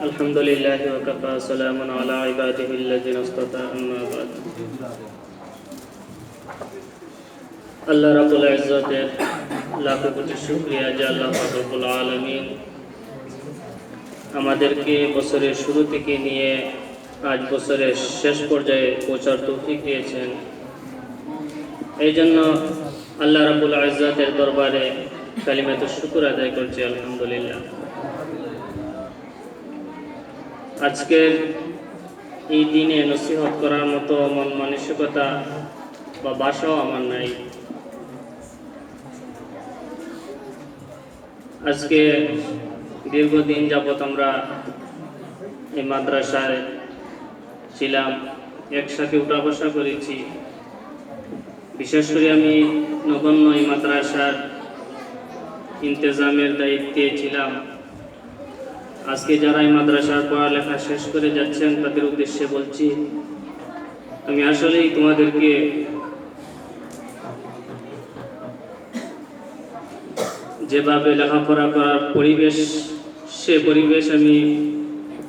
الحمد لله وكفى سلام على عباده الذين اصطفى أما بعد আল্লাহ রাবুল ইজ্জতের লাখো কোটি শুকরিয়া যে আল্লাহ রাবুল আলমিন আমাদেরকে বছরের শুরু থেকে নিয়ে আজ বছরের শেষ পর্যায়ে পৌঁছার তৌফিক দিয়েছেন এই জন্য আল্লাহ রাবুল ইজ্জতের দরবারে কালিমাত শুকুর আদায় করছি আলহামদুলিল্লাহ আজকের এই দিনে নসিহত করার মতো মন মানসিকতা বা বাসাও আমার নাই। আজকে দীর্ঘদিন যাবৎ আমরা এই মাদ্রাসায় ছিলাম, একসাথে উঠা বসা করেছি। বিশেষ করে আমি নগণ্য এই মাদ্রাসার ইন্তেজামের দায়িত্বে ছিলাম। আজকে যারা এই মাদ্রাসার পড়ালেখা শেষ করে যাচ্ছেন, তাদের উদ্দেশ্যে বলছি, আমি আসলেই তোমাদেরকে যেভাবে লেখাপড়া করার পরিবেশ, সে পরিবেশ আমি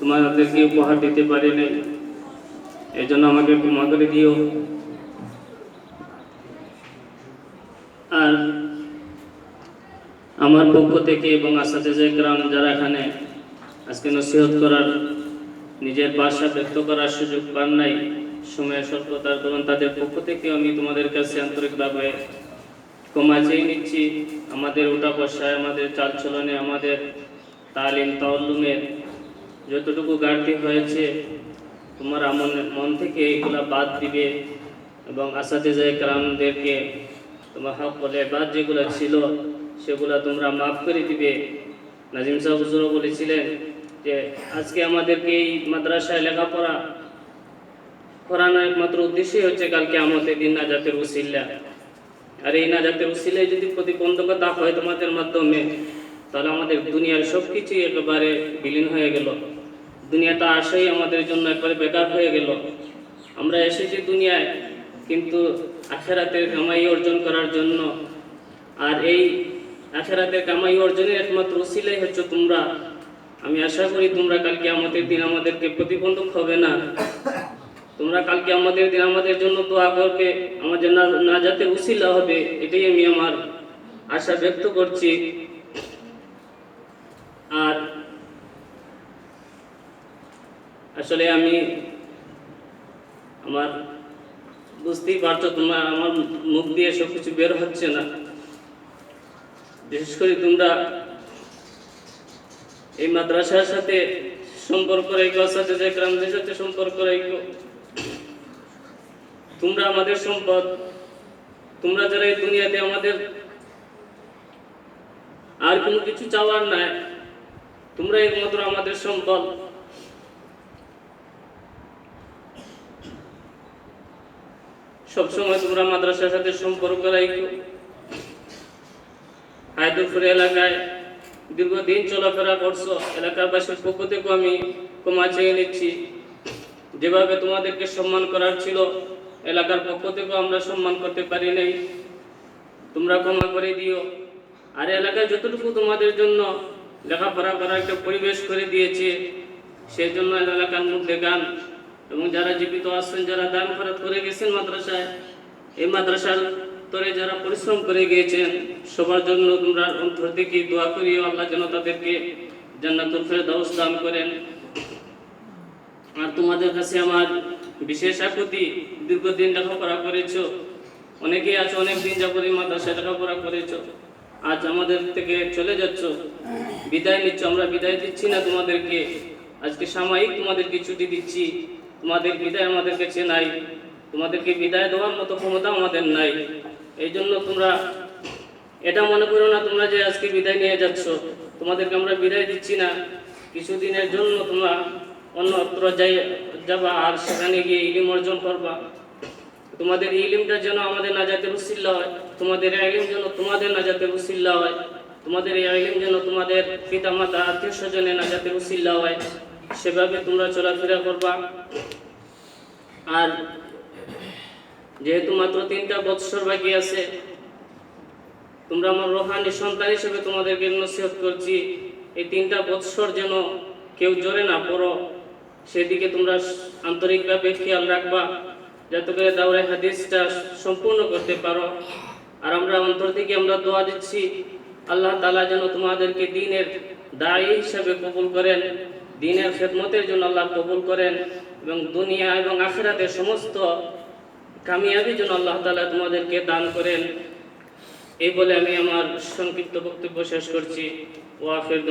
তোমাদেরকে উপহার দিতে পারি নাই। এই জন্য আমাকে ক্ষমা করে দিও। আর আমার পক্ষ থেকে এবং আসাতে গ্রাম যারা এখানে আজকে নসিহত করার, নিজের বাসা ব্যক্ত করার সুযোগ পান নাই। সময়ের স্বল্পতার কারণ তাদের পক্ষ থেকে আমি তোমাদের কাছে আন্তরিকভাবে ক্ষমা চেয়ে নিচ্ছি। আমাদের উঠা বসায়, আমাদের চালচলনে আমাদের তালিম তাল্লুমের যতটুকু ঘাটতি হয়েছে, তোমার মন মন থেকে এগুলা বাদ দিবে এবং আসাতে যায় গ্রামদেরকে তোমার হক বলে, বাদ যেগুলো ছিল, সেগুলা তোমরা মাফ করে দিবে। নাজিম সাহেব বলেছিলেন যে আজকে আমাদেরকে এই মাদ্রাসায় লেখাপড়া করানোর একমাত্র উদ্দেশ্যই হচ্ছে কালকে আমাদের দিন না নাজাতের উসিল্লা আর এই নাজাতের উসিলায় যদি প্রতিবন্ধকতা হয় তোমাদের মাধ্যমে, তাহলে আমাদের দুনিয়ার সব কিছুই একেবারে বিলীন হয়ে গেল। দুনিয়াটা আসাই আমাদের জন্য একবারে বেকার হয়ে গেল। আমরা এসেছি দুনিয়ায়, কিন্তু আখেরাতের কামাই অর্জন করার জন্য। আর এই আখেরাতের কামাই অর্জনের একমাত্র উসিলাই হচ্ছে তোমরা আমি আশা করি তোমরা কালকে আমাদের দিন আমাদেরকে প্রতিবন্ধক হবে না। তোমরা কালকে আমাদের দিন আমাদের জন্য দোয়া করবে, আমাদের না যাতে উসিলা হবে, এটাই আমি আমার আশা ব্যক্ত করছি। আর আসলে আমি আমার বুঝতেই পারছ, তোমার আমার মুখ দিয়ে সব কিছু বের হচ্ছে না। বিশেষ করে তোমরা এই মাদ্রাসার সাথে সম্পর্ক রেখো যে গ্রামদের সাথে সম্পর্ক রেখো। তোমরা আমাদের সম্পদ, তোমরা যারা এই দুনিয়াতে আমাদের আর কোনো কিছু চাওয়ার নাই, তোমরা একমাত্র আমাদের সম্পদ। সবসময় তোমরা মাদ্রাসার সাথে সম্পর্ক রাখো হায়দুরপুর এলাকায় দীর্ঘদিন চলাফেরা করছ, এলাকাবাসীর পক্ষ থেকেও আমি ক্ষমা চেয়ে নিচ্ছি। যেভাবে তোমাদেরকে সম্মান করার ছিল, এলাকার পক্ষ থেকেও আমরা সম্মান করতে পারি নাই। তোমরা ক্ষমা করে দিও। আর এলাকায় যতটুকু তোমাদের জন্য লেখাপড়া করার একটা পরিবেশ করে দিয়েছে সেই জন্য এলাকার মধ্যে গান এবং যারা জীবিত আছেন, যারা দান খরচ করে গেছেন মাদ্রাসায়, এই মাদ্রাসার তরে যারা পরিশ্রম করে গিয়েছেন, সবার জন্য তোমরা অন্তর থেকে দোয়া করিও, আল্লাহ যেন তাদেরকে জান্নাতুল ফেরদাউস দান করেন। আর তোমাদের কাছে আমার বিশেষ আকুতি দীর্ঘদিন লেখাপড়া করেছ, অনেকেই আছে অনেক দিন এই মাদ্রাসায় লেখাপড়া করেছ, আজ আমাদের থেকে চলে যাচ্ছ, বিদায় নিচ্ছ, আমরা বিদায় দিচ্ছি না তোমাদেরকে, আজকে সাময়িক তোমাদেরকে ছুটি দিচ্ছি, তোমাদের বিদায় আমাদের কাছে নাই, তোমাদেরকে বিদায় দেওয়ার মতো ক্ষমতা আমাদের নাই। এই জন্য তোমরা এটা মনে করো না তোমরা যে আজকে বিদায় নিয়ে যাচ্ছ। তোমাদেরকে আমরা বিদায় দিচ্ছি না। কিছুদিনের জন্য তোমরা অন্যত্র যাই, যাবা আর সেখানে গিয়ে ইলিম অর্জন করবা। তোমাদের ইলিমটা যেন আমাদের নাজাতের উসিল্লা হয়। তোমাদের ইলিম যেন তোমাদের নাজাতের উসিল্লা হয়। তোমাদের এই ইলিম যেন তোমাদের পিতা মাতা আত্মীয় স্বজনের নাজাতের উসিল্লা হয়। সেভাবে তোমরা চলাফেরা করবা। আর যেহেতু মাত্র তিনটা বৎসর বাকি আছে, তোমরা আমার রোহানি সন্তান হিসেবে তোমাদেরকে নসিহত করছি, এই তিনটা বৎসর যেন কেউ জোরে না পড়ো। সেদিকে তোমরা আন্তরিকভাবে খেয়াল রাখবা, যাতে করে দাওরাই হাদিসটা সম্পূর্ণ করতে পারো। আর আমরা অন্তর থেকে আমরা দোয়া দিচ্ছি, আল্লাহ তালা যেন তোমাদেরকে দিনের দায়ী হিসাবে কবুল করেন, দিনের খেদমতের জন্য আল্লাহ কবুল করেন এবং দুনিয়া এবং আখেরাতের সমস্ত কামিয়াবি যেন আল্লাহ তালা তোমাদেরকে দান করেন। এই বলে আমি আমার সংক্ষিপ্ত বক্তব্য শেষ করছি। ওয়াফির